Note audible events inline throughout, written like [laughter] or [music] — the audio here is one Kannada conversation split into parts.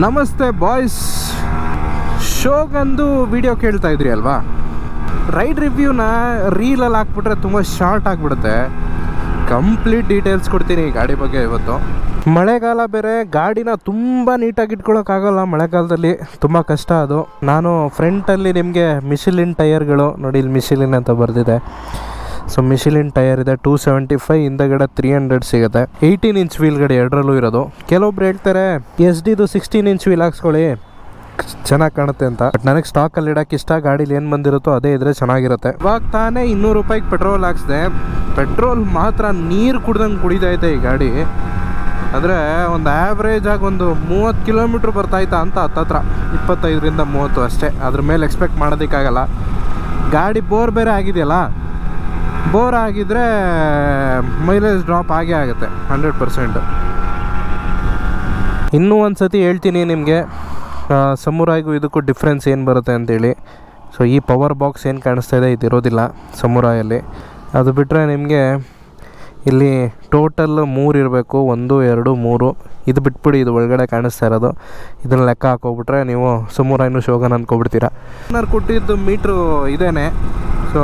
ನಮಸ್ತೆ ಬಾಯ್ಸ್. ಶೋಗಂದು ವಿಡಿಯೋ ಕೇಳ್ತಾ ಇದ್ರಿ ಅಲ್ವಾ? ರೈಡ್ ರಿವ್ಯೂನ ರೀಲಲ್ಲಿ ಹಾಕ್ಬಿಟ್ರೆ ತುಂಬ ಶಾರ್ಟ್ ಆಗಿಬಿಡುತ್ತೆ. ಕಂಪ್ಲೀಟ್ ಡೀಟೇಲ್ಸ್ ಕೊಡ್ತೀನಿ ಗಾಡಿ ಬಗ್ಗೆ ಇವತ್ತು. ಮಳೆಗಾಲ ಬೇರೆ, ಗಾಡಿನ ತುಂಬ ನೀಟಾಗಿ ಇಟ್ಕೊಳೋಕ್ಕಾಗಲ್ಲ ಮಳೆಗಾಲದಲ್ಲಿ. ತುಂಬ ಕಷ್ಟ ಅದು. ನಾನು ಫ್ರಂಟಲ್ಲಿ ನಿಮಗೆ ಮಿಷಿಲಿನ್ ಟೈರ್ಗಳು ನೋಡಿ ಇಲ್ಲಿ ಮಿಷಿಲಿನ್ ಅಂತ ಬರೆದಿದೆ. ಸೊ ಮಿಷಿಲಿನ್ ಟೈರ್ ಇದೆ ಟೂ ಸೆವೆಂಟಿ ಫೈವ್ ಹಿಂದಗಡೆ ತ್ರೀ ಹಂಡ್ರೆಡ್ ಸಿಗುತ್ತೆ. ಏಯ್ಟೀನ್ ಇಂಚ್ ವೀಲ್ಗಡೆ ಎರಡರಲ್ಲೂ ಇರೋದು. ಕೆಲವೊಬ್ರು ಹೇಳ್ತಾರೆ, ಎಸ್ ಡಿದು ಸಿಕ್ಸ್ಟೀನ್ ಇಂಚ್ ವೀಲ್ ಹಾಕ್ಸ್ಕೊಳ್ಳಿ. ಚೆನ್ನಾಗಿ ಕಾಣುತ್ತೆ ಅಂತ. ಬಟ್ ನನಗೆ ಸ್ಟಾಕಲ್ಲಿ ಇಡಕ್ಕೆ ಇಷ್ಟ, ಗಾಡಿಲಿ ಏನು ಬಂದಿರುತ್ತೋ ಅದೇ ಇದ್ರೆ ಚೆನ್ನಾಗಿರುತ್ತೆ. ಇವಾಗ ತಾನೇ ಇನ್ನೂರು ರೂಪಾಯಿಗೆ ಪೆಟ್ರೋಲ್ ಹಾಕ್ಸಿದೆ. ಪೆಟ್ರೋಲ್ ಮಾತ್ರ ನೀರು ಕುಡ್ದಂಗೆ ಕುಡಿತೈತೆ ಈ ಗಾಡಿ. ಅಂದರೆ ಒಂದು ಆ್ಯಾವ್ರೇಜ್ ಆಗಿ ಒಂದು ಮೂವತ್ತು ಕಿಲೋಮೀಟ್ರ್ ಬರ್ತಾಯ್ತಾ ಅಂತ ಹತ್ತತ್ರ ಇಪ್ಪತ್ತೈದರಿಂದ ಮೂವತ್ತು ಅಷ್ಟೇ. ಅದ್ರ ಮೇಲೆ ಎಕ್ಸ್ಪೆಕ್ಟ್ ಮಾಡೋದಕ್ಕಾಗಲ್ಲ. ಗಾಡಿ ಬೋರ್ ಬೇರೆ ಆಗಿದೆಯಲ್ಲ? ಬೋರ್ ಆಗಿದ್ರೆ ಮೈಲೇಜ್ ಡ್ರಾಪ್ ಆಗೇ ಆಗುತ್ತೆ ಹಂಡ್ರೆಡ್ ಪರ್ಸೆಂಟ್ ಇನ್ನೂ ಒಂದು ಸತಿ ಹೇಳ್ತೀನಿ ನಿಮಗೆ ಸಮುರಾಯಿಗೂ ಇದಕ್ಕೂ ಡಿಫ್ರೆನ್ಸ್ ಏನು ಬರುತ್ತೆ ಅಂತೇಳಿ. ಸೊ ಈ ಪವರ್ ಬಾಕ್ಸ್ ಏನು ಕಾಣಿಸ್ತಾ ಇದೆ ಇದು ಇರೋದಿಲ್ಲ ಸಮುರಾಯಲ್ಲಿ. ಅದು ಬಿಟ್ಟರೆ ನಿಮಗೆ ಇಲ್ಲಿ ಟೋಟಲ್ ಮೂರು ಇರಬೇಕು, ಒಂದು, ಎರಡು, ಮೂರು. ಇದು ಬಿಟ್ಬಿಡಿ, ಇದು ಒಳಗಡೆ ಕಾಣಿಸ್ತಾ ಇರೋದು. ಇದನ್ನು ಲೆಕ್ಕ ಹಾಕೋಬಿಟ್ರೆ ನೀವು ಸಮುರಾಯಿನೂ ಶೋಗನ್ ಅಂದ್ಕೊಬಿಡ್ತೀರಾ ನಾನು ಕೊಟ್ಟಿದ್ದು ಮೀಟ್ರು ಇದೇನೆ. ಸೊ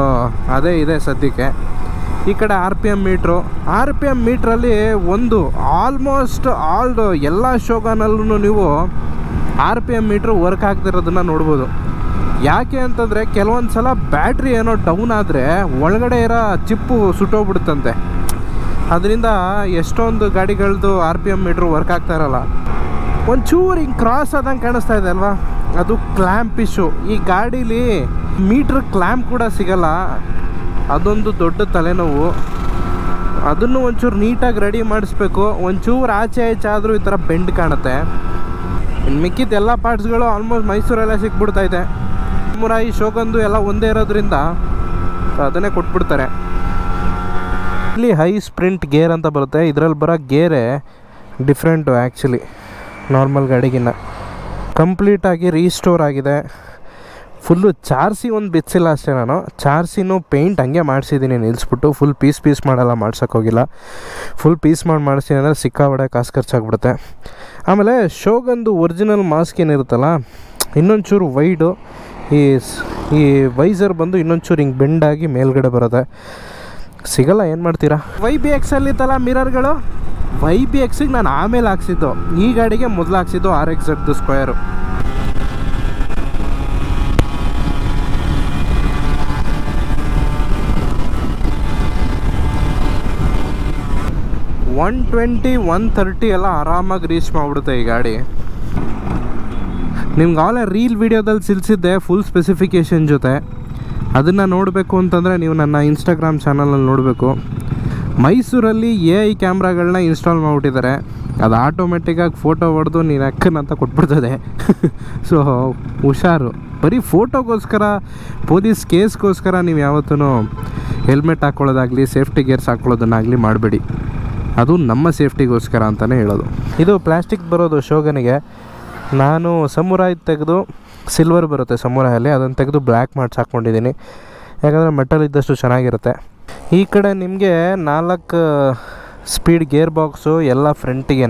ಅದೇ ಇದೆ ಸದ್ಯಕ್ಕೆ. ಈ ಕಡೆ R P M meter. R P M ಮೀಟ್ರಲ್ಲಿ ಒಂದು ಆಲ್ಮೋಸ್ಟ್ ಆಲ್ ಎಲ್ಲ ಶೋಗಾನಲ್ಲೂ ನೀವು R P M meter work ಆಗ್ತಿರೋದನ್ನು ನೋಡ್ಬೋದು. ಯಾಕೆ ಅಂತಂದರೆ ಕೆಲವೊಂದು ಸಲ ಬ್ಯಾಟ್ರಿ ಏನೋ ಡೌನ್ ಆದರೆ ಒಳಗಡೆ ಇರೋ ಚಿಪ್ಪು ಸುಟ್ಟೋಗ್ಬಿಡುತ್ತಂತೆ. ಅದರಿಂದ ಎಷ್ಟೊಂದು ಗಾಡಿಗಳದ್ದು R P M meter work ಆಗ್ತಾ ಇರಲ್ಲ. ಒಂಚೂರು ಹಿಂಗೆ ಕ್ರಾಸ್ ಆದಂಗೆ ಕಾಣಿಸ್ತಾ ಇದೆ ಅಲ್ವಾ? ಅದು ಕ್ಲ್ಯಾಂಪಿಶು ಈ ಗಾಡೀಲಿ ಮೀಟ್ರ್ ಕ್ಲ್ಯಾಂಪ್ ಕೂಡ ಸಿಗಲ್ಲ. ಅದೊಂದು ದೊಡ್ಡ ತಲೆನೋವು. ಅದನ್ನು ಒಂಚೂರು ನೀಟಾಗಿ ರೆಡಿ ಮಾಡಿಸ್ಬೇಕು. ಒಂಚೂರು ಆಚೆ ಆಚೆ ಆದರೂ ಈ ಥರ ಬೆಂಡ್ ಕಾಣುತ್ತೆ. ಇನ್ನು ಮಿಕ್ಕಿದ ಎಲ್ಲ ಪಾರ್ಟ್ಸ್ಗಳು ಆಲ್ಮೋಸ್ಟ್ ಮೈಸೂರಲ್ಲೇ ಸಿಕ್ಬಿಡ್ತೈತೆ. ಮುರಾಯಿ ಶೋಗಂದು ಎಲ್ಲ ಒಂದೇ ಇರೋದ್ರಿಂದ ಅದನ್ನೇ ಕೊಟ್ಬಿಡ್ತಾರೆ. ಇಲ್ಲಿ ಹೈ ಸ್ಪ್ರಿಂಟ್ ಗೇರ್ ಅಂತ ಬರುತ್ತೆ. ಇದರಲ್ಲಿ ಬರೋ ಗೇರೆ ಡಿಫ್ರೆಂಟು ಆ್ಯಕ್ಚುಲಿ ನಾರ್ಮಲ್ ಗಾಡಿಗಿನ್ನ. ಕಂಪ್ಲೀಟಾಗಿ ರೀಸ್ಟೋರ್ ಆಗಿದೆ. ಫುಲ್ಲು ಚಾರ್ಸಿ ಒಂದು ಬಿಚ್ಚಿಲ್ಲ ಅಷ್ಟೇ ನಾನು. ಚಾರ್ಸಿನೂ ಪೇಂಟ್ ಹಂಗೆ ಮಾಡಿಸಿದ್ದೀನಿ ನಿಲ್ಲಿಸ್ಬಿಟ್ಟು ಫುಲ್ ಪೀಸ್ ಪೀಸ್ ಮಾಡಲ್ಲ ಮಾಡ್ಸೋಕ್ಕೋಗಿಲ್ಲ ಫುಲ್ ಪೀಸ್ ಮಾಡಿ ಮಾಡಿಸ್ತೀನಿ ಅಂದರೆ ಸಿಕ್ಕಾಬಡೆ ಕಾಸು ಖರ್ಚಾಗ್ಬಿಡುತ್ತೆ. ಆಮೇಲೆ ಶೋಗಂದು ಒರಿಜಿನಲ್ ಮಾಸ್ಕ್ ಏನಿರುತ್ತಲ್ಲ, ಇನ್ನೊಂಚೂರು ವೈಡು, ಈ ಈ ವೈಸರ್ ಬಂದು ಇನ್ನೊಂಚೂರು ಹಿಂಗೆ ಬೆಂಡಾಗಿ ಮೇಲ್ಗಡೆ ಬರುತ್ತೆ. ಸಿಗಲ್ಲ, ಏನು ಮಾಡ್ತೀರಾ? ವೈ ಬಿ ಎಕ್ಸಲ್ಲಿ ಇತ್ತಲ್ಲ ಮಿರರ್ಗಳು? ವೈ ಬಿ ಎಕ್ಸಿಗೆ ನಾನು ಆಮೇಲೆ ಹಾಕ್ಸಿದ್ದು. ಈ ಗಾಡಿಗೆ ಮೊದಲು ಹಾಕ್ಸಿದ್ದು R X ಎಡ್ದು square one twenty one thirty ಎಲ್ಲ ಆರಾಮಾಗಿ ರೀಚ್ ಮಾಡಿಬಿಡುತ್ತೆ ಈ ಗಾಡಿ. ನಿಮ್ಗೆ ಆಲೇ ರೀಲ್ ವೀಡಿಯೋದಲ್ಲಿ ಸಿಲ್ಸಿದ್ದೆ ಫುಲ್ ಸ್ಪೆಸಿಫಿಕೇಷನ್ ಜೊತೆ. ಅದನ್ನು ನೋಡಬೇಕು ಅಂತಂದರೆ ನೀವು ನನ್ನ ಇನ್ಸ್ಟಾಗ್ರಾಮ್ ಚಾನಲಲ್ಲಿ ನೋಡಬೇಕು. ಮೈಸೂರಲ್ಲಿ ಎ ಐ ಕ್ಯಾಮ್ರಾಗಳನ್ನ ಇನ್ಸ್ಟಾಲ್ ಮಾಡಿಬಿಟ್ಟಿದ್ದಾರೆ. ಅದು ಆಟೋಮೆಟಿಕ್ಕಾಗಿ ಫೋಟೋ ಹೊಡೆದು ನೀನು ಅಕ್ಕನಂತ ಕೊಟ್ಬಿಡ್ತದೆ. [laughs] ಸೊ ಹುಷಾರು. ಬರೀ ಫೋಟೋಗೋಸ್ಕರ ಪೊಲೀಸ್ ಕೇಸ್ಗೋಸ್ಕರ ನೀವು ಯಾವತ್ತೂ ಹೆಲ್ಮೆಟ್ ಹಾಕ್ಕೊಳ್ಳೋದಾಗಲಿ ಸೇಫ್ಟಿ ಗೇರ್ಸ್ ಹಾಕ್ಕೊಳ್ಳೋದನ್ನಾಗಲಿ ಮಾಡಬೇಡಿ. ಅದು ನಮ್ಮ ಸೇಫ್ಟಿಗೋಸ್ಕರ ಅಂತಲೇ ಹೇಳೋದು. ಇದು ಪ್ಲಾಸ್ಟಿಕ್ ಬರೋದು ಶೋಗನಿಗೆ. ನಾನು ಸಮುರಾಯ್ ತೆಗೆದು ಸಿಲ್ವರ್ ಬರುತ್ತೆ ಸಮುರಾಯಲ್ಲಿ, ಅದನ್ನು ತೆಗೆದು ಬ್ಲ್ಯಾಕ್ ಮಾಡಿಸಿ ಹಾಕ್ಕೊಂಡಿದ್ದೀನಿ. ಯಾಕಂದರೆ ಮೆಟಲ್ ಇದ್ದಷ್ಟು ಚೆನ್ನಾಗಿರುತ್ತೆ. ಈ ಕಡೆ ನಿಮಗೆ ನಾಲ್ಕು ಸ್ಪೀಡ್ ಗೇರ್ ಬಾಕ್ಸು ಎಲ್ಲ ಫ್ರಂಟಿಗೆ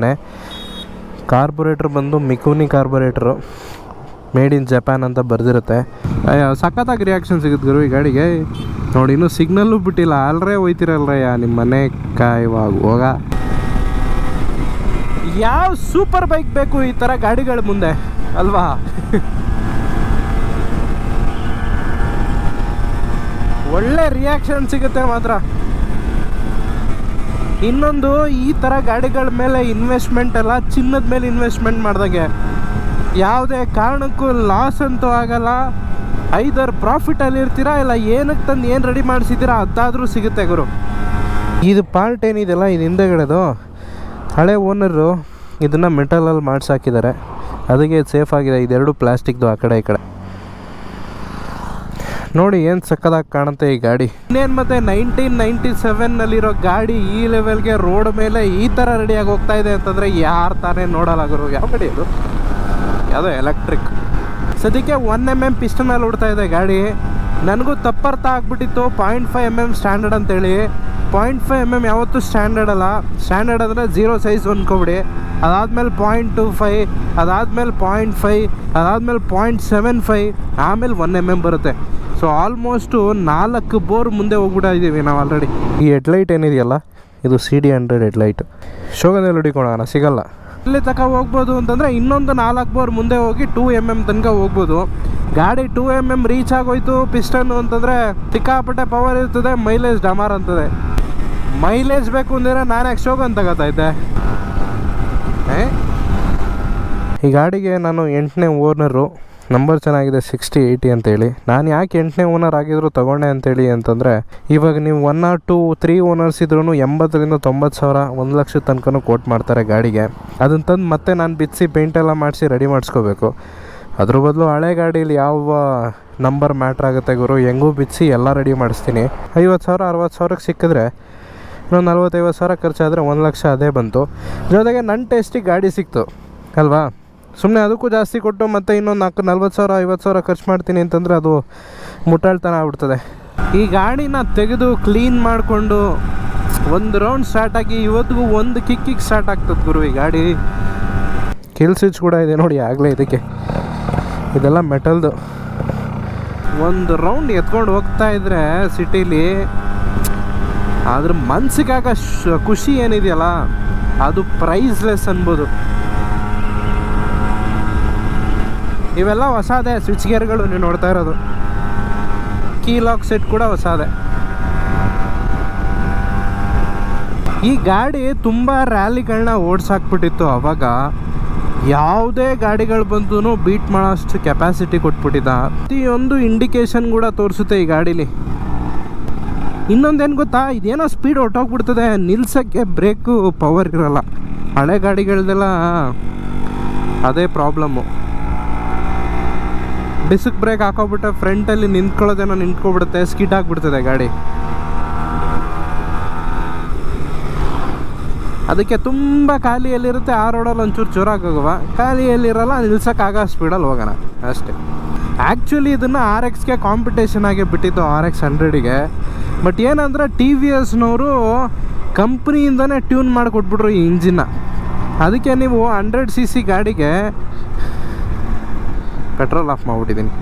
ಕಾರ್ಬೊರೇಟ್ರ್ ಬಂದು ಮಿಕೂನಿ ಕಾರ್ಬೊರೇಟ್ರು. ಮೇಡ್ ಇನ್ ಜಪಾನ್ ಅಂತ ಬರೆದಿರುತ್ತೆ. ಸಖತ್ತಾಗಿ ರಿಯಾಕ್ಷನ್ ಸಿಗುತ್ತೆ ಗುರು ಈ ಗಾಡಿಗೆ. ನೋಡಿ, ಇನ್ನೂ ಸಿಗ್ನಲ್ಲು ಬಿಟ್ಟಿಲ್ಲ. ಅಲ್ರೇ ಹೋಯ್ತಿರಲ್ರಯ್ಯ ನಿಮ್ಮ ಮನೆ ಕಾಯುವಾಗ. ಹೋಗ. ಯಾವ ಸೂಪರ್ ಬೈಕ್ ಬೇಕು ಈ ಥರ ಗಾಡಿಗಳ ಮುಂದೆ? ಅಲ್ವಾ? ಒಳ್ಳೆ ರಿಯಾಕ್ಷನ್ ಸಿಗುತ್ತೆ ಮಾತ್ರ. ಇನ್ನೊಂದು ಈ ಥರ ಗಾಡಿಗಳ ಮೇಲೆ ಇನ್ವೆಸ್ಟ್ಮೆಂಟ್ ಎಲ್ಲ, ಚಿನ್ನದ ಮೇಲೆ ಇನ್ವೆಸ್ಟ್ಮೆಂಟ್ ಮಾಡ್ದಾಗೆ. ಯಾವುದೇ ಕಾರಣಕ್ಕೂ ಲಾಸ್ ಅಂತೂ ಆಗಲ್ಲ. ಐದರ್ ಪ್ರಾಫಿಟಲ್ಲಿ ಇರ್ತೀರಾ ಇಲ್ಲ ಏನಕ್ಕೆ ತಂದು ಏನು ರೆಡಿ ಮಾಡಿಸಿದ್ದೀರಾ ಅದಾದರೂ ಸಿಗುತ್ತೆ ಗುರು. ಇದು ಪಾರ್ಟ್ ಏನಿದೆಯಲ್ಲ ಇದು ಹಿಂದೆಗಡೆದು? ಹಳೆ ಓನರು ಇದನ್ನು ಮೆಟಲಲ್ಲಿ ಮಾಡಿಸಾಕಿದ್ದಾರೆ. ಅದಕ್ಕೆ ಸೇಫ್ ಆಗಿದೆ. ಇದೆರಡು ಪ್ಲಾಸ್ಟಿಕ್ದು ಆ ಕಡೆ ಈ ಕಡೆ. ನೋಡಿ ಏನು ಸಕ್ಕದಾಗಿ ಕಾಣುತ್ತೆ ಈ ಗಾಡಿ. ಇನ್ನೇನು ಮತ್ತೆ ನೈನ್ಟೀನ್ ನೈಂಟಿ ಸೆವೆನ್ನಲ್ಲಿರೋ ಗಾಡಿ ಈ ಲೆವೆಲ್ಗೆ ರೋಡ್ ಮೇಲೆ ಈ ಥರ ರೆಡಿಯಾಗಿ ಹೋಗ್ತಾ ಇದೆ ಅಂತಂದರೆ ಯಾರು ತಾನೇ ನೋಡಲ್ಲ ಗುರು. ಯಾವ ಗಾಡಿ ಅದು? ಯಾವುದೋ ಎಲೆಕ್ಟ್ರಿಕ್ ಸದ್ಯಕ್ಕೆ ಒನ್ ಎಂ ಎಂ ಪಿಸ್ಟನಲ್ಲಿ ಓಡ್ತಾ ಇದೆ ಗಾಡಿ. ನನಗೂ ತಪ್ಪರ್ಥ ಆಗ್ಬಿಟ್ಟಿತ್ತು. Point five M M standard ಅಂತೇಳಿ. ಪಾಯಿಂಟ್ ಫೈವ್ ಎಂ ಎಂ ಯಾವತ್ತೂ ಸ್ಟ್ಯಾಂಡರ್ಡ್ ಅಲ್ಲ. ಸ್ಟ್ಯಾಂಡರ್ಡ್ ಅಂದರೆ ಜೀರೋ ಸೈಜ್ ಅಂದ್ಕೊಬಿಡಿ ಅದಾದಮೇಲೆ ಪಾಯಿಂಟ್ ಟು ಫೈ ಅದಾದಮೇಲೆ ಪಾಯಿಂಟ್ ಫೈ ಅದಾದಮೇಲೆ ಪಾಯಿಂಟ್ ಸೆವೆನ್ ಫೈ ಆಮೇಲೆ ಒನ್ ಎಂ ಎಂ ಬರುತ್ತೆ. ಸೊ ಆಲ್ಮೋಸ್ಟು ನಾಲ್ಕು ಬೋರ್ ಮುಂದೆ ಹೋಗ್ಬಿಟ್ಟಿದ್ದೀವಿ ನಾವು ಆಲ್ರೆಡಿ ಈ ಹೆಡ್ಲೈಟ್ ಏನಿದೆಯಲ್ಲ? ಇದು ಸಿ ಡಿ ಹಂಡ್ರೆಡ್ ಹೆಡ್ಲೈಟ್ ಶೋಗದಲ್ಲಿ ಹುಡಿಕೊಳ್ಳೋಣ ಸಿಗಲ್ಲ. ಇಲ್ಲಿ ತನಕ ಹೋಗ್ಬೋದು ಅಂತಂದರೆ ಇನ್ನೊಂದು ನಾಲ್ಕು ಬೋರ್ ಮುಂದೆ ಹೋಗಿ ಟೂ ಎಂ ಎಂ ತನಕ ಹೋಗ್ಬೋದು. ಗಾಡಿ ಟೂ ಎಂ ಎಂ ರೀಚ್ ಆಗೋಯ್ತು ಪಿಸ್ಟನ್ ಅಂತಂದರೆ ಸಿಕ್ಕಾಪಟ್ಟೆ ಪವರ್ ಇರ್ತದೆ ಮೈಲೇಜ್ ಡಮಾರ್ ಅಂತದೆ ಮೈಲೇಜ್ ಬೇಕು ಅಂದರೆ ನಾನು ಎಕ್ಸ್ ಹೋಗೋ ಅಂತ ಏ? ಈ ಗಾಡಿಗೆ ನಾನು ಎಂಟನೇ ಓನರು ನಂಬರ್ ಚೆನ್ನಾಗಿದೆ ಸಿಕ್ಸ್ಟಿ ಏಯ್ಟಿ ಅಂತೇಳಿ. ನಾನು ಯಾಕೆ ಎಂಟನೇ ಓನರ್ ಆಗಿದ್ರು ತೊಗೊಂಡೆ ಅಂತೇಳಿ ಅಂತಂದರೆ, ಇವಾಗ ನೀವು one or two three owners ಇದ್ರೂ ಎಂಬತ್ತರಿಂದ ತೊಂಬತ್ತು ಸಾವಿರ, ಒಂದು ಲಕ್ಷದ ತನಕನೂ ಕೋಟ್ ಮಾಡ್ತಾರೆ ಗಾಡಿಗೆ. ಅದನ್ನು ತಂದು ಮತ್ತೆ ನಾನು ಬಿಚ್ಚಿ ಪೇಂಟೆಲ್ಲ ಮಾಡಿಸಿ ರೆಡಿ ಮಾಡಿಸ್ಕೋಬೇಕು. ಅದ್ರ ಬದಲು ಹಳೆ ಗಾಡೀಲಿ ಯಾವ ನಂಬರ್ ಮ್ಯಾಟ್ರ್ ಆಗುತ್ತೆ ಗುರು? ಹೆಂಗೂ ಬಿಚ್ಚಿ ಎಲ್ಲ ರೆಡಿ ಮಾಡಿಸ್ತೀನಿ. ಐವತ್ತು ಸಾವಿರ, ಅರವತ್ತು ಸಾವಿರಕ್ಕೆ ಸಿಕ್ಕಿದ್ರೆ, ಇನ್ನೊಂದು ನಲ್ವತ್ತೈವತ್ತು ಸಾವಿರ ಖರ್ಚಾದರೆ ಒಂದು ಲಕ್ಷ ಅದೇ ಬಂತು. ಜೊತೆಗೆ ನನ್ನ ಟೇಸ್ಟಿಗೆ ಗಾಡಿ ಸಿಕ್ತು. ಅಲ್ವಾ? ಸುಮ್ಮನೆ ಅದಕ್ಕೂ ಜಾಸ್ತಿ ಕೊಟ್ಟು ಮತ್ತೆ ಇನ್ನೊಂದು ನಾಲ್ಕು, ನಲ್ವತ್ತು ಸಾವಿರ, ಐವತ್ತು ಸಾವಿರ ಖರ್ಚು ಮಾಡ್ತೀನಿ ಅಂತಂದರೆ ಅದು ಮುಟ್ಟಾಳ್ತನ ಆಗ್ಬಿಡ್ತದೆ. ಈ ಗಾಡಿನ ತೆಗೆದು ಕ್ಲೀನ್ ಮಾಡಿಕೊಂಡು ಒಂದು ರೌಂಡ್ ಸ್ಟಾರ್ಟ್ ಆಗಿ ಇವತ್ತಿಗೂ ಒಂದು ಕಿಕ್ಕಿಗೆ ಸ್ಟಾರ್ಟ್ ಆಗ್ತದೆ ಗುರು ಈ ಗಾಡಿ. ಕಿಲ್ ಸ್ವಿಚ್ ಕೂಡ ಇದೆ ನೋಡಿ ಆಗಲೇ ಇದಕ್ಕೆ. ಇದೆಲ್ಲ ಮೆಟಲ್ದು ಒಂದು ರೌಂಡ್ ಎತ್ಕೊಂಡು ಹೋಗ್ತಾ ಇದ್ರೆ ಸಿಟಿಲಿ ಆದ್ರೆ ಮನ್ಸಿಗಾಗ ಖುಷಿ ಏನಿದೆಯಲ್ಲ, ಅದು ಪ್ರೈಸ್ಲೆಸ್ ಅನ್ಬೋದು. ಇವೆಲ್ಲ ಹೊಸದೇ ಸ್ವಿಚ್ ಗೇರ್ಗಳು ನೀವು ನೋಡ್ತಾ ಇರೋದು. ಕೀ ಲಾಕ್ ಸೆಟ್ ಕೂಡ ಹೊಸದೇ. ಈ ಗಾಡಿ ತುಂಬ ರ್ಯಾಲಿಗಳನ್ನ ಓಡಿಸಾಕ್ಬಿಟ್ಟಿತ್ತು ಅವಾಗ. ಯಾವುದೇ ಗಾಡಿಗಳು ಬಂದು ಬೀಟ್ ಮಾಡೋಷ್ಟು ಕೆಪಾಸಿಟಿ ಕೊಟ್ಬಿಟ್ಟಿದ್ದ ಪ್ರತಿಯೊಂದು ಇಂಡಿಕೇಶನ್ ಕೂಡ ತೋರಿಸುತ್ತೆ ಈ ಗಾಡೀಲಿ. ಇನ್ನೊಂದೇನು ಗೊತ್ತಾ? ಇದೇನೋ ಸ್ಪೀಡ್ ಹೊಟ್ಟೋಗ್ಬಿಡ್ತದೆ ನಿಲ್ಸೋಕ್ಕೆ ಬ್ರೇಕು ಪವರ್ ಇರಲ್ಲ. ಹಳೆ ಗಾಡಿಗಳದೆಲ್ಲ ಅದೇ ಪ್ರಾಬ್ಲಮ್ಮು ಡಿಸ್ಕ್ ಬ್ರೇಕ್ ಹಾಕೋಬಿಟ್ರೆ ಫ್ರಂಟಲ್ಲಿ ನಿಂತ್ಕೊಳ್ಳೋದೇನೋ ನಿಂತ್ಕೊಬಿಡುತ್ತೆ ಸ್ಕಿಟ್ ಆಗಿಬಿಡ್ತದೆ ಗಾಡಿ. ಅದಕ್ಕೆ ತುಂಬ ಖಾಲಿಯಲ್ಲಿರುತ್ತೆ, ಆ ರೋಡಲ್ಲಿ ಒಂಚೂರು ಜೋರಾಗಿ ಹೋಗುವ ಖಾಲಿಯಲ್ಲಿರಲ್ಲ, ನಿಲ್ಸೋಕ್ಕಾಗೋ ಸ್ಪೀಡಲ್ಲಿ ಹೋಗೋಣ, ಅಷ್ಟೇ. ಆ್ಯಕ್ಚುಲಿ ಇದನ್ನು ಆರ್ ಎಕ್ಸ್ಗೆ ಕಾಂಪಿಟೇಷನ್ ಆಗಿ ಬಿಟ್ಟಿದ್ದು ಆರ್ ಎಕ್ಸ್ ಹಂಡ್ರೆಡಿಗೆ ಬಟ್ ಏನಂದರೆ ಟಿ ವಿ ಎಸ್ನವರು ಕಂಪ್ನಿಯಿಂದನೇ ಟ್ಯೂನ್ ಮಾಡಿಕೊಟ್ಬಿಟ್ರು ಈ ಇಂಜಿನ್ನ ಅದಕ್ಕೆ ನೀವು ಹಂಡ್ರೆಡ್ ಸಿ ಸಿ ಗಾಡಿಗೆ ಪೆಟ್ರೋಲ್ ಆಫ್ ಮಾಡಿಬಿಟ್ಟಿದ್ದೀನಿ.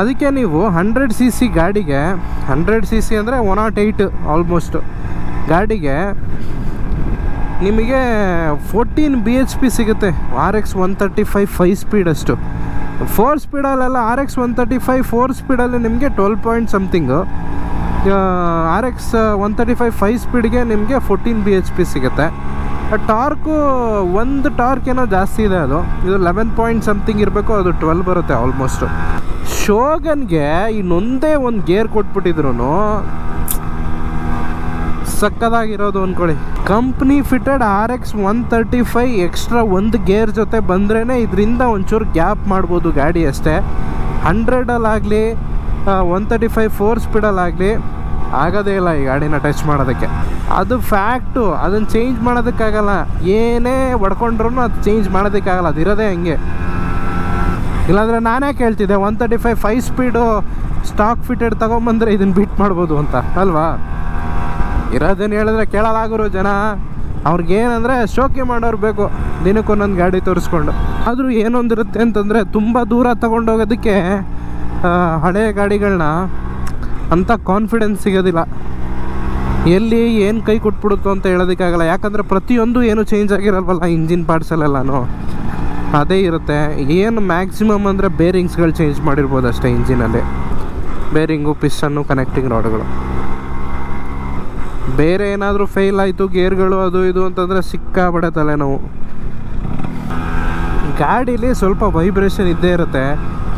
ಅದಕ್ಕೆ ನೀವು ಹಂಡ್ರೆಡ್ ಸಿ ಸಿ ಗಾಡಿಗೆ ಹಂಡ್ರೆಡ್ ಸಿ ಸಿ ಅಂದರೆ ಒನ್ ನಾಟ್ ಏಯ್ಟ್ ಆಲ್ಮೋಸ್ಟ್ ಗಾಡಿಗೆ ನಿಮಗೆ ಫೋರ್ಟೀನ್ ಬಿ ಎಚ್ ಪಿ ಸಿಗುತ್ತೆ. R X one thirty five five ಸ್ಪೀಡಷ್ಟು four ಸ್ಪೀಡಲ್ಲೆಲ್ಲ R X one thirty five four ಸ್ಪೀಡಲ್ಲಿ ನಿಮಗೆ twelve point something R X one thirty five five ಸ್ಪೀಡ್ಗೆ ನಿಮಗೆ ಫೋರ್ಟೀನ್ ಬಿ ಎಚ್ ಪಿ ಸಿಗುತ್ತೆ. ಟಾರ್ಕು, ಒಂದು ಟಾರ್ಕ್ ಏನೋ ಜಾಸ್ತಿ ಇದೆ ಅದು. ಇದು ಲೆವೆನ್ ಪಾಯಿಂಟ್ ಸಮಥಿಂಗ್ ಇರಬೇಕು, ಅದು ಟ್ವೆಲ್ ಬರುತ್ತೆ ಆಲ್ಮೋಸ್ಟು ಶೋಗನ್ಗೆ ಇನ್ನೊಂದೇ ಒಂದು ಗೇರ್ ಕೊಟ್ಬಿಟ್ಟಿದ್ರು ಸಕ್ಕದಾಗಿರೋದು ಅಂದ್ಕೊಳ್ಳಿ company fitted R X one thirty five extra ಒಂದು ಗೇರ್ ಜೊತೆ ಬಂದ್ರೇ ಇದರಿಂದ ಒಂಚೂರು ಗ್ಯಾಪ್ ಮಾಡ್ಬೋದು ಗಾಡಿ ಅಷ್ಟೇ. ಹಂಡ್ರೆಡಲ್ಲಾಗಲಿ ಒನ್ ತರ್ಟಿ ಫೈವ್ ಫೋರ್ ಸ್ಪೀಡಲ್ಲಾಗಲಿ ಆಗೋದೇ ಇಲ್ಲ ಈ ಗಾಡಿನ ಟಚ್ ಮಾಡೋದಕ್ಕೆ. ಅದು ಫ್ಯಾಕ್ಟು, ಅದನ್ನು ಚೇಂಜ್ ಮಾಡೋದಕ್ಕಾಗಲ್ಲ. ಏನೇ ಹೊಡ್ಕೊಂಡ್ರು ಅದು ಚೇಂಜ್ ಮಾಡೋದಕ್ಕಾಗಲ್ಲ, ಅದು ಇರೋದೇ ಹಂಗೆ. ಇಲ್ಲಾಂದರೆ ನಾನೇ ಕೇಳ್ತಿದ್ದೆ one thirty five five speed stock fitted ತೊಗೊಂಬಂದ್ರೆ ಇದನ್ನು ಬಿಟ್ ಮಾಡ್ಬೋದು ಅಂತ, ಅಲ್ವಾ? ಇರೋದನ್ನು ಹೇಳಿದ್ರೆ ಕೇಳಲಾಗರು ಜನ. ಅವ್ರಿಗೇನಂದರೆ ಶೋಕಿ ಮಾಡೋರು ಬೇಕು ದಿನಕ್ಕೊಂದೊಂದು ಗಾಡಿ ತೋರಿಸ್ಕೊಂಡು. ಆದರೂ ಏನೊಂದಿರುತ್ತೆ ಅಂತಂದರೆ ತುಂಬ ದೂರ ತೊಗೊಂಡೋಗೋದಕ್ಕೆ ಹಳೆಯ ಗಾಡಿಗಳನ್ನ ಅಂಥ ಕಾನ್ಫಿಡೆನ್ಸ್ ಸಿಗೋದಿಲ್ಲ. ಎಲ್ಲಿ ಏನು ಕೈ ಕೊಟ್ಬಿಡುತ್ತೋ ಅಂತ ಹೇಳೋದಕ್ಕಾಗಲ್ಲ. ಯಾಕಂದರೆ ಪ್ರತಿಯೊಂದು ಏನು ಚೇಂಜ್ ಆಗಿರಲ್ವಲ್ಲ ಇಂಜಿನ್ ಪಾರ್ಟ್ಸಲ್ಲೆಲ್ಲನೂ ಅದೇ ಇರುತ್ತೆ. ಏನು ಮ್ಯಾಕ್ಸಿಮಮ್ ಅಂದರೆ ಬೇರಿಂಗ್ಸ್ಗಳು ಚೇಂಜ್ ಮಾಡಿರ್ಬೋದು ಅಷ್ಟೇ ಇಂಜಿನಲ್ಲಿ ಬೇರಿಂಗು ಪಿಸ್ಟನ್ನು ಕನೆಕ್ಟಿಂಗ್ ರಾಡ್ಗಳು ಬೇರೆ ಏನಾದರೂ ಫೇಲ್ ಆಯಿತು ಗೇರ್ಗಳು ಅದು ಇದು ಅಂತಂದರೆ ಸಿಕ್ಕಾಬಡೆ ತಲೆನೋವು. ಗಾಡೀಲಿ ಸ್ವಲ್ಪ ವೈಬ್ರೇಷನ್ ಇದ್ದೇ ಇರುತ್ತೆ.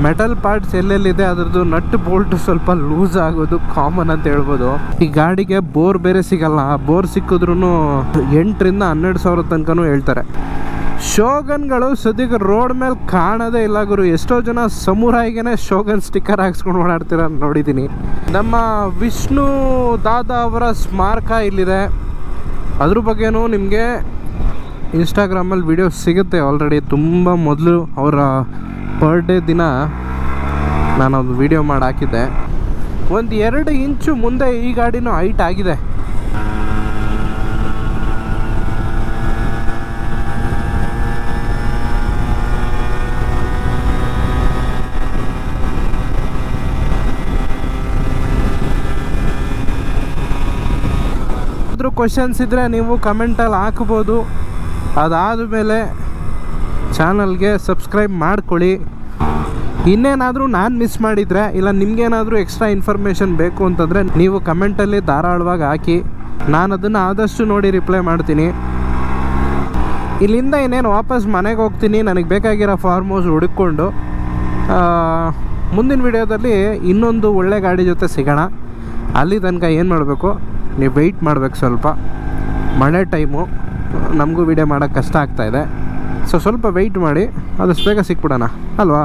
ಮೆಟಲ್ ಪಾರ್ಟ್ಸ್ ಎಲ್ಲೆಲ್ಲಿದೆ, ಅದರದ್ದು ನಟ್ ಬೋಲ್ಟ್ ಸ್ವಲ್ಪ ಲೂಸ್ ಆಗೋದು ಕಾಮನ್ ಅಂತ ಹೇಳ್ಬೋದು. ಈ ಗಾಡಿಗೆ ಬೋರ್ ಬೇರೆ ಸಿಗಲ್ಲ ಬೋರ್ ಸಿಕ್ಕಿದ್ರು ಎಂಟರಿಂದ ಹನ್ನೆರಡು ಸಾವಿರ ತನಕನೂ ಹೇಳ್ತಾರೆ. ಶೋಗನ್ಗಳು ಸದ್ಯಕ್ಕೆ ರೋಡ್ ಮೇಲೆ ಕಾಣೋದೇ ಇಲ್ಲ ಗುರು. ಎಷ್ಟೋ ಜನ ಸಮುರಾಯಿಗೆನೆ ಶೋಗನ್ ಸ್ಟಿಕ್ಕರ್ ಹಾಕ್ಸ್ಕೊಂಡು ಓಡಾಡ್ತೀರ ನೋಡಿದ್ದೀನಿ ನಮ್ಮ ವಿಷ್ಣು ದಾದಾ ಅವರ ಸ್ಮಾರಕ ಇಲ್ಲಿದೆ. ಅದ್ರ ಬಗ್ಗೆನೂ ನಿಮಗೆ ಇನ್ಸ್ಟಾಗ್ರಾಮಲ್ಲಿ ವಿಡಿಯೋ ಸಿಗುತ್ತೆ ಆಲ್ರೆಡಿ ತುಂಬ ಮೊದಲು ಅವರ ಪರ್ ಡೇ ದಿನ ನಾನು ಒಂದು ವೀಡಿಯೋ ಮಾಡಿ ಹಾಕಿದ್ದೆ ಒಂದು ಎರಡು ಇಂಚು ಮುಂದೆ ಈ ಗಾಡಿನೂ ಹೈಟ್ ಆಗಿದೆ. ಕ್ವಶನ್ಸ್ ಇದ್ರೆ ನೀವು ಕಮೆಂಟಲ್ಲಿ ಹಾಕ್ಬೋದು. ಅದಾದ ಮೇಲೆ ಚಾನಲ್ಗೆ ಸಬ್ಸ್ಕ್ರೈಬ್ ಮಾಡ್ಕೊಳ್ಳಿ. ಇನ್ನೇನಾದರೂ ನಾನು ಮಿಸ್ ಮಾಡಿದರೆ ಇಲ್ಲ ನಿಮಗೇನಾದರೂ ಎಕ್ಸ್ಟ್ರಾ ಇನ್ಫಾರ್ಮೇಷನ್ ಬೇಕು ಅಂತಂದರೆ ನೀವು ಕಮೆಂಟಲ್ಲಿ ಧಾರಾಳವಾಗಿ ಹಾಕಿ. ನಾನು ಅದನ್ನು ಆದಷ್ಟು ನೋಡಿ ರಿಪ್ಲೈ ಮಾಡ್ತೀನಿ. ಇಲ್ಲಿಂದ ಇನ್ನೇನು ವಾಪಸ್ ಮನೆಗೆ ಹೋಗ್ತೀನಿ. ನನಗೆ ಬೇಕಾಗಿರೋ ಫಾರ್ಮ್ ಹೌಸ್ ಹುಡುಕೊಂಡು ಮುಂದಿನ ವಿಡಿಯೋದಲ್ಲಿ ಇನ್ನೊಂದು ಒಳ್ಳೆ ಗಾಡಿ ಜೊತೆ ಸಿಗೋಣ. ಅಲ್ಲಿ ತನಕ ಏನು ಮಾಡಬೇಕು? ನೀವು ವೆಯ್ಟ್ ಮಾಡಬೇಕು ಸ್ವಲ್ಪ. ಮಳೆ ಟೈಮು ನಮಗೂ ವಿಡಿಯೋ ಮಾಡೋಕ್ಕೆ ಕಷ್ಟ ಆಗ್ತಾಯಿದೆ ಸೊ ಸ್ವಲ್ಪ ವೆಯ್ಟ್ ಮಾಡಿ ಆದಷ್ಟು ಬೇಗ ಸಿಕ್ಬಿಡೋಣ ಅಲ್ವಾ?